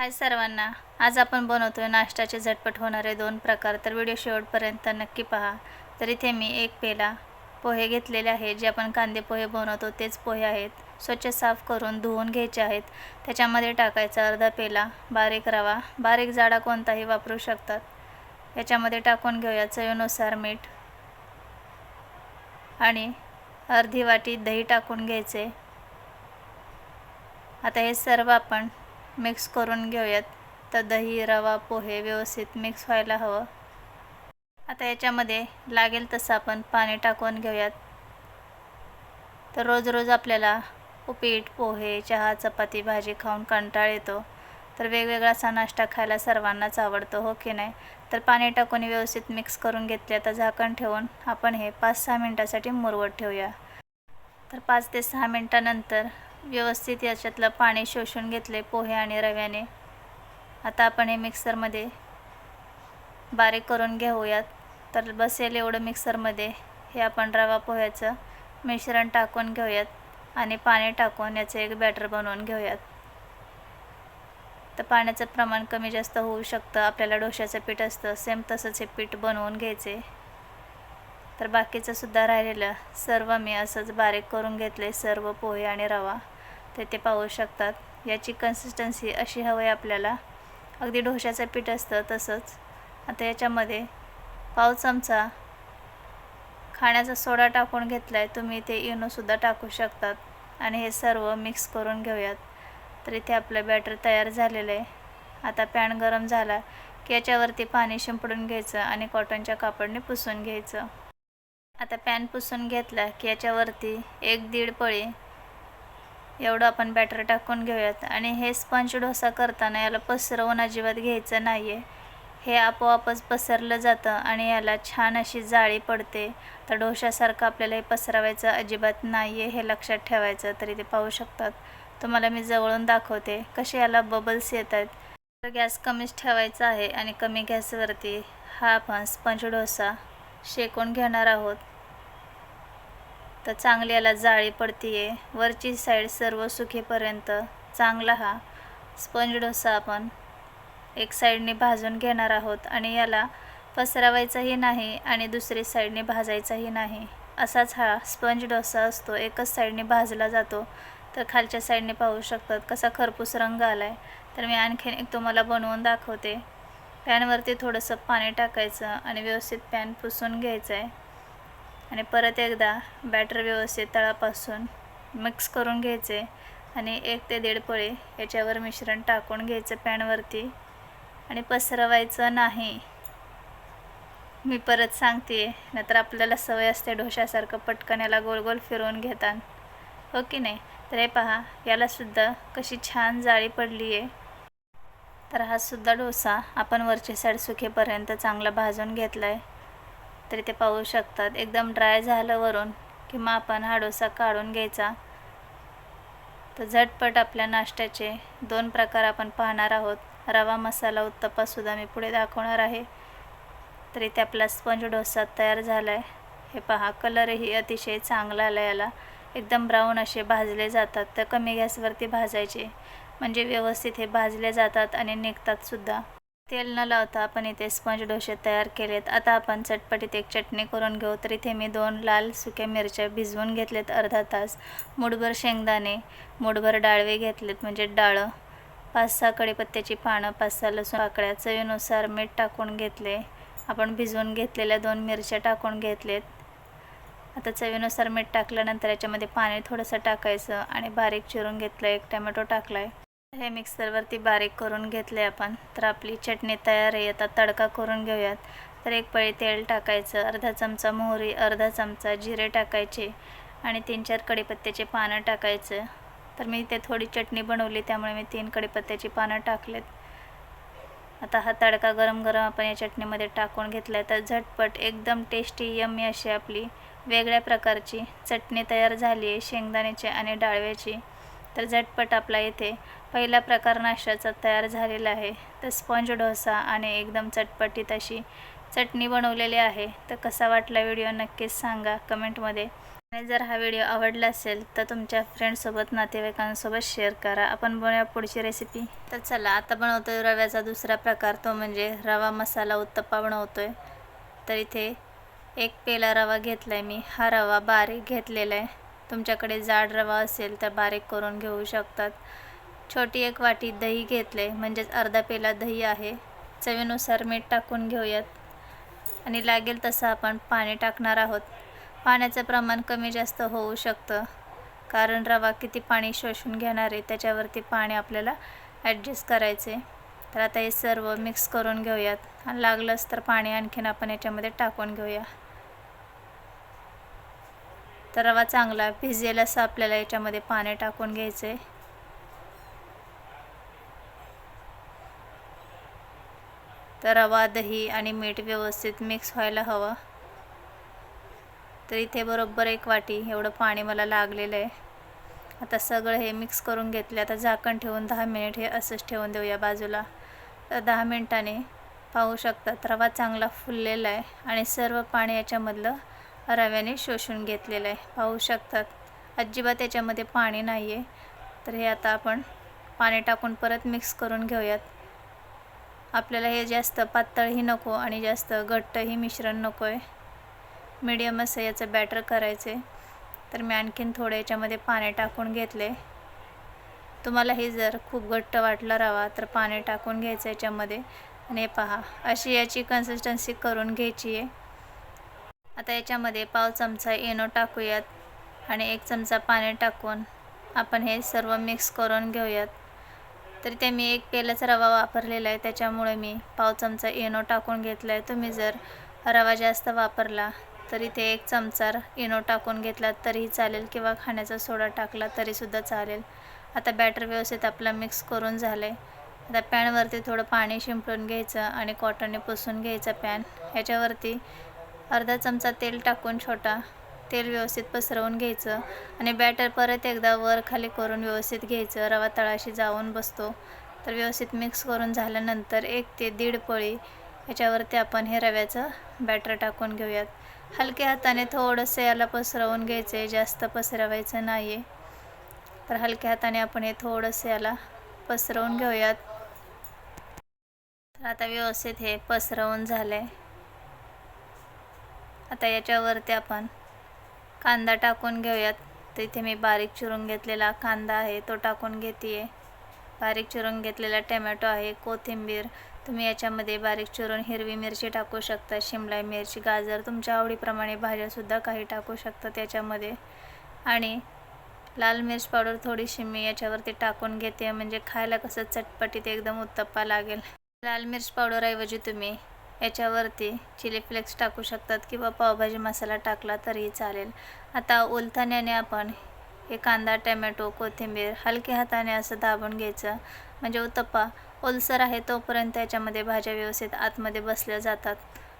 हाय सर्वांना. आज आपण बनवतोय नाश्त्याचे झटपट होणारे दोन प्रकार. तर व्हिडिओ शेवटपर्यंत नक्की पहा. तर इथे मी एक पेला पोहे घेतलेले आहेत. जे आपण कांदे पोहे बनवतो तेच पोहे आहेत. स्वच्छ साफ करून धुवून घ्यायचे आहेत. त्याच्यामध्ये टाकायचा अर्धा पेला बारीक रवा. बारीक जाडा कोणताही वापरू शकतात. याच्यामध्ये टाकून घेऊया चवीनुसार मीठ. आणि अर्धी वाटी दही टाकून घ्यायचे. आता हे सर्व आपण मिक्स करून घेऊयात. तर दही रवा पोहे व्यवस्थित मिक्स व्हायला हवं. आता याच्यामध्ये लागेल तसं आपण पाणी टाकून घेऊयात. तर रोज रोज आपल्याला उपीट पोहे चहा चपाती भाजी खाऊन कंटाळ येतो. तर वेगवेगळा असा नाश्ता खायला सर्वांनाच आवडतो हो की नाही? तर पाणी टाकून व्यवस्थित मिक्स करून घेतले आता झाकण ठेवून आपण हे पाच सहा मिनटासाठी मुरवत ठेवूया. तर पाच ते सहा मिनटानंतर व्यवस्थित याच्यातलं पाणी शोषून घेतले पोहे आणि रव्याने. आता आपण हे मिक्सरमध्ये बारीक करून घेऊयात. तर बसेल एवढं मिक्सरमध्ये. हे आपण रवा पोह्याचं मिश्रण टाकून घेऊयात आणि पाणी टाकून याचं एक बॅटर बनवून घेऊयात. तर पाण्याचं प्रमाण कमी जास्त होऊ शकतं. आपल्याला डोश्याचं पीठ असतं. सेम तसंच हे पीठ बनवून घ्यायचे. तर बाकीचं सुद्धा राहिलेलं. सर्व मी असंच बारीक करून घेतले सर्व पोहे आणि रवा. ते ते पाहू शकतात. याची कन्सिस्टन्सी अशी हवी आपल्याला. अगदी ढोशाचं पीठ असतं तसंच. आता याच्यामध्ये पाव चमचा खाण्याचा सोडा टाकून घेतला आहे तुम्ही ते इनोसुद्धा टाकू शकतात. आणि हे सर्व मिक्स करून घेऊयात. तर इथे आपलं बॅटर तयार झालेलं आहे. आता पॅन गरम झाला की याच्यावरती पाणी शिंपडून घ्यायचं आणि कॉटनच्या कापडने पुसून घ्यायचं. आता पॅन पुसून घेतला की याच्यावरती एक दीड पळी. एवढं आपण बॅटर टाकून घेऊयात. आणि हे स्पंज डोसा करताना याला पसरवून अजिबात घ्यायचं नाही आहे हे आपोआपच पसरलं जातं आणि याला छान अशी जाळी पडते. तर डोशासारखं आपल्याला हे पसरवायचं अजिबात नाही आहे हे लक्षात ठेवायचं तरी ते पाहू शकतात. तुम्हाला मी जवळून दाखवते कसे याला बबल्स येत आहेत तर गॅस कमीच ठेवायचा आहे आणि कमी गॅसवरती हा आपण स्पंज डोसा शेकून घेणार आहोत. तर चांगली याला जाळी पडतीये. आहे वरची साईड सर्व सुखेपर्यंत. चांगला हा. स्पंज डोसा आपण. एक साईडने भाजून घेणार आहोत आणि याला पसरवायचाही नाही आणि दुसरी साईडने भाजायचाही नाही. असाच हा स्पंज डोसा असतो. एकच साईडने भाजला जातो. तर खालच्या साईडने पाहू शकतात कसा खरपूस रंग आला आहे तर मी आणखीन एक तुम्हाला बनवून दाखवते. पॅनवरती थोडंसं पाणी टाकायचं आणि व्यवस्थित पॅन पुसून घ्यायचं आहे आणि परत एकदा बॅटर व्यवस्थित तळापासून मिक्स करून घ्यायचे आणि एक ते दीड पळे याच्यावर मिश्रण टाकून घ्यायचं पॅनवरती आणि पसरवायचं नाही. मी परत सांगते नाहीतर आपल्याला सवय असते ढोशासारखं पटकन याला गोल गोल फिरवून घेतात हो की नाही? तर हे पहा यालासुद्धा कशी छान जाळी पडली आहे तर हा सुद्धा डोसा आपण वरची साईड सुखेपर्यंत चांगला भाजून घेतला आहे तरी ते पाहू शकतात. एकदम ड्राय झालं वरून किंवा आपण हा डोसा काढून घ्यायचा. तर झटपट आपल्या नाश्त्याचे दोन प्रकार आपण पाहणार आहोत. रवा मसाला उत्तप्पासुद्धा मी पुढे दाखवणार आहे. तरी ते आपला स्पंज डोसा तयार झाला आहे हे पहा कलरही अतिशय चांगला आला याला. एकदम ब्राऊन असे भाजले जातात. तर कमी गॅसवरती भाजायचे. म्हणजे व्यवस्थित हे भाजले जातात आणि निघतातसुद्धा तेल न लावता आपण इथे स्पंज डोसे तयार केलेत. आता आपण चटपटीत एक चटणी करून घेऊ. तर इथे मी दोन लाल सुक्या मिरच्या भिजवून घेतलेत अर्धा तास. मुठभर शेंगदाणे मुठभर डाळवे घेतलेत म्हणजे डाळं. पाच सहा कढीपत्त्याची पानं पाच सहा लसूण पाकळ्या चवीनुसार मीठ टाकून घेतले. आपण भिजवून घेतलेल्या दोन मिरच्या टाकून घेतलेत. आता चवीनुसार मीठ टाकल्यानंतर याच्यामध्ये पाणी थोडंसं टाकायचं आणि बारीक चिरून घेतलं. एक टमॅटो टाकला आहे हे मिक्सरवरती बारीक करून घेतले आपण. तर आपली चटणी तयार आहे. आता तडका करून घेऊयात. तर एक पळी तेल टाकायचं अर्धा चमचा मोहरी अर्धा चमचा जिरे टाकायचे आणि तीन चार कडीपत्त्याचे पानं टाकायचं. तर मी ते थोडी चटणी बनवली त्यामुळे मी तीन कडीपत्त्याची पानं टाकलेत. आता हा तडका गरम गरम आपण या चटणीमध्ये टाकून घेतला आहे तर झटपट एकदम टेस्टी यम्मी अशी आपली वेगळ्या प्रकारची चटणी तयार झाली आहे. शेंगदाण्याची आणि डाळव्याची. तर झटपट आपला इथे पहिला प्रकार नाश्त्याचा तयार झालेला आहे. तर स्पॉंज डोसा आणि एकदम चटपटीत अशी चटणी बनवलेली आहे. तर कसा वाटला व्हिडिओ नक्कीच सांगा कमेंटमध्ये. आणि जर हा व्हिडिओ आवडला असेल तर तुमच्या फ्रेंडसोबत नातेवाईकांसोबत शेअर करा. आपण बनवूया पुढची रेसिपी. तर चला आता बनवतोय रव्याचा दुसरा प्रकार. तो म्हणजे रवा मसाला उत्तप्पा बनवतोय. तर इथे एक पेला रवा घेतला आहे मी. हा रवा बारीक घेतलेला आहे. तुमच्याकडे जाड रवा असेल तर बारीक करून घेऊ शकतात. छोटी एक वाटी दही घेतले म्हणजेच अर्धा पेला दही आहे. चवीनुसार मीठ टाकून घेऊयात. आणि लागेल तसं आपण पाणी टाकणार आहोत. पाण्याचं प्रमाण कमी जास्त होऊ शकतं. कारण रवा किती पाणी शोषून घेणार आहे त्याच्यावरती पाणी आपल्याला ॲडजस्ट करायचे तर आता हे सर्व मिक्स करून घेऊयात. आणि लागलंच तर पाणी आणखीन आपण याच्यामध्ये टाकून घेऊया. तर रवा चांगला भिजेल असं आपल्याला याच्यामध्ये पाणी टाकून घ्यायचं आहे तर रवा दही आणि मीठ व्यवस्थित मिक्स व्हायला हवं. तर इथे बरोबर एक वाटी एवढं पाणी मला लागलेलं आहे. आता सगळं हे मिक्स करून घेतले. आता झाकण ठेवून दहा मिनिट हे असंच ठेवून देऊया बाजूला. तर दहा मिनिटाने पाहू शकतात रवा चांगला फुललेला आहे. आणि सर्व पाणी याच्यामधलं रव्याने शोषून घेतलेलं आहे. पाहू शकतात. अजिबात याच्यामध्ये पाणी नाही आहे तर हे आता आपण पाणी टाकून परत मिक्स करून घेऊयात. आपल्याला हे जास्त पातळही नको आणि जास्त घट्टही मिश्रण नको आहे मीडियम असं याचं बॅटर करायचे तर मी आणखीन थोडं याच्यामध्ये पाणी टाकून घेतले. तुम्हाला हे जर खूप घट्ट वाटलं रवा तर पाणी टाकून घ्यायचं याच्यामध्ये. आणि पहा अशी याची कन्सिस्टन्सी करून घ्यायची आहे. आता याच्यामध्ये पाव चमचा एनो टाकूयात आणि एक चमचा पाणी टाकून आपण हे सर्व मिक्स करून घेऊयात. तर ते मी एक पेलाचा रवा वापरलेला आहे त्याच्यामुळे मी पाव चमचा एनो टाकून घेतला आहे तुम्ही जर रवा जास्त वापरला तरी ते एक चमचा इनो टाकून घेतला तरीही चालेल किंवा खाण्याचा सोडा टाकला तरीसुद्धा चालेल. आता बॅटर व्यवस्थित आपला मिक्स करून झालं आहे आता पॅनवरती थोडं पाणी शिंपडून घ्यायचं आणि कॉटनने पुसून घ्यायचं पॅन ह्याच्यावरती अर्धा चमचा तेल टाकून छोटा तेल व्यवस्थित पसरवून घ्यायचं आणि बॅटर परत एकदा वर खाली करून व्यवस्थित घ्यायचं. रवा तळाशी जाऊन बसतो. तर व्यवस्थित मिक्स करून झाल्यानंतर एक ते दीड पळी याच्यावरती आपण हे रव्याचं बॅटर टाकून घेऊयात. हलक्या हाताने थोडंसं याला पसरवून घ्यायचं आहे जास्त पसरवायचं नाही आहे तर हलक्या हाताने आपण हे थोडंसं याला पसरवून घेऊयात. तर आता व्यवस्थित हे पसरवून झालं आहे आता याच्यावरती आपण कांदा टाकून घेऊयात. तर इथे मी बारीक चिरून घेतलेला कांदा आहे तो टाकून घेते आहे बारीक चिरून घेतलेला टमॅटो आहे कोथिंबीर. तुम्ही याच्यामध्ये बारीक चिरून हिरवी मिरची टाकू शकता शिमला मिरची गाजर तुमच्या आवडीप्रमाणे भाज्यासुद्धा काही टाकू शकता त्याच्यामध्ये. आणि लाल मिरच पावडर थोडीशी मी याच्यावरती टाकून घेते म्हणजे खायला कसं चटपटीत एकदम उत्तप्पा लागेल. लाल मिरच पावडरऐवजी तुम्ही याच्यावरती चिली फ्लेक्स टाकू शकतात किंवा पावभाजी मसाला टाकला तरीही चालेल. आता उलथाण्याने आपण हे कांदा टमॅटो कोथिंबीर हलक्या हाताने असं दाबून घ्यायचं. म्हणजे उत्तप्पा ओलसर आहे तोपर्यंत याच्यामध्ये भाज्या व्यवस्थित आतमध्ये बसल्या जातात.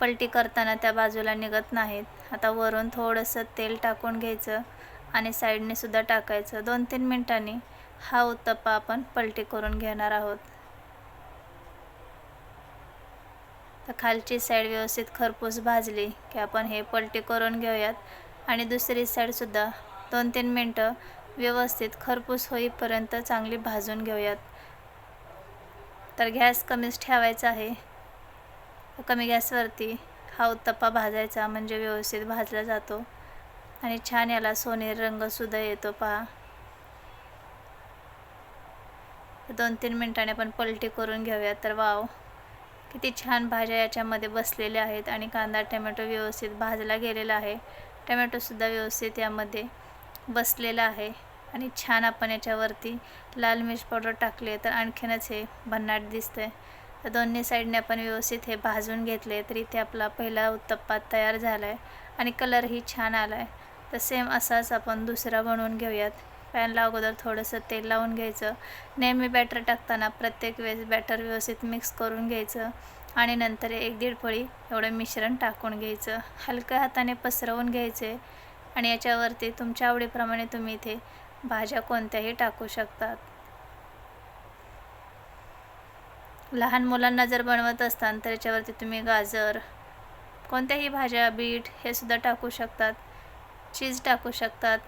पलटी करताना त्या बाजूला निघत नाहीत. आता वरून थोडंसं तेल टाकून घ्यायचं आणि साईडने सुद्धा टाकायचं. दोन तीन मिनटांनी हा उत्तप्पा आपण पलटी करून घेणार आहोत. तर खालची साईड व्यवस्थित खरपूस भाजली की आपण हे पलटी करून घेऊयात. आणि दुसरी साईडसुद्धा दोन तीन मिनटं व्यवस्थित खरपूस होईपर्यंत चांगली भाजून घेऊयात. तर गॅस कमीच ठेवायचा आहे. कमी गॅसवरती हा उत्तप्पा भाजायचा म्हणजे व्यवस्थित भाजला जातो. आणि छान याला सोनेरी रंगसुद्धा येतो पहा. दोन तीन मिनटाने आपण पलटी करून घेऊया तर वाव किती छान भाज्या याच्यामध्ये बसलेल्या आहेत आणि कांदा टमॅटो व्यवस्थित भाजला गेलेला आहे. टमॅटोसुद्धा व्यवस्थित यामध्ये बसलेला आहे आणि छान आपण याच्यावरती लाल मिरच पावडर टाकले तर आणखीनच हे भन्नाट दिसतंय. तर दोन्ही साईडने आपण व्यवस्थित हे भाजून घेतले तर इथे आपला पहिला उत्तप्पा तयार झाला आहे आणि कलरही छान आला आहे तर सेम असाच आपण दुसरा बनवून घेऊयात. पॅनला अगोदर थोडंसं तेल लावून घ्यायचं. नेहमी बॅटर टाकताना प्रत्येक वेळेस बॅटर व्यवस्थित मिक्स करून घ्यायचं. आणि नंतर एक दीड फळी एवढं मिश्रण टाकून घ्यायचं. हलक्या हाताने पसरवून घ्यायचे. आणि याच्यावरती तुमच्या आवडीप्रमाणे तुम्ही इथे भाज्या कोणत्याही टाकू शकतात. लहान मुलांना जर बनवत असताना तर याच्यावरती तुम्ही गाजर कोणत्याही भाज्या बीट हे सुद्धा टाकू शकतात. चीज टाकू शकतात.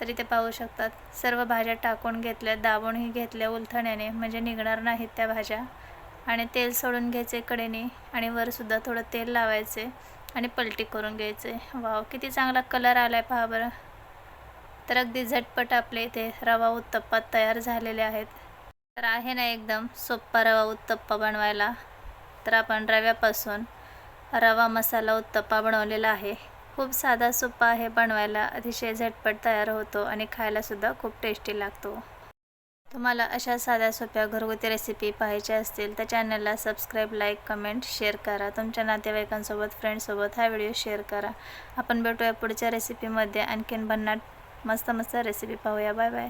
तरी ते पाहू शकतात. सर्व भाज्या टाकून घेतल्या दाबूनही घेतल्या उलथण्याने म्हणजे निघणार नाहीत त्या भाज्या. आणि तेल सोडून घ्यायचे कडेने आणि वरसुद्धा थोडं तेल लावायचे आणि पलटी करून घ्यायचे. वाव किती चांगला कलर आला आहे पहा बरं. तर अगदी झटपट आपले इथे रवा उत्तप्पा तयार झालेले आहेत. तर आहे ना एकदम सोप्पा रवा उत्तप्पा बनवायला. तर आपण रव्यापासून रवा मसाला उत्तप्पा बनवलेला आहे. खूप साधा सोपा आहे बनवायला. अतिशय झटपट तयार होतो आणि खायलासुद्धा खूप टेस्टी लागतो. तुम्हाला अशा साध्या सोप्या घरगुती रेसिपी पाहायच्या असतील तर चॅनलला सबस्क्राईब लाईक कमेंट शेअर करा. तुमच्या नातेवाईकांसोबत फ्रेंडसोबत हा व्हिडिओ शेअर करा. आपण भेटूया पुढच्या रेसिपीमध्ये आणखीन भन्नाट मस्त मस्त रेसिपी पाहूया. Bye bye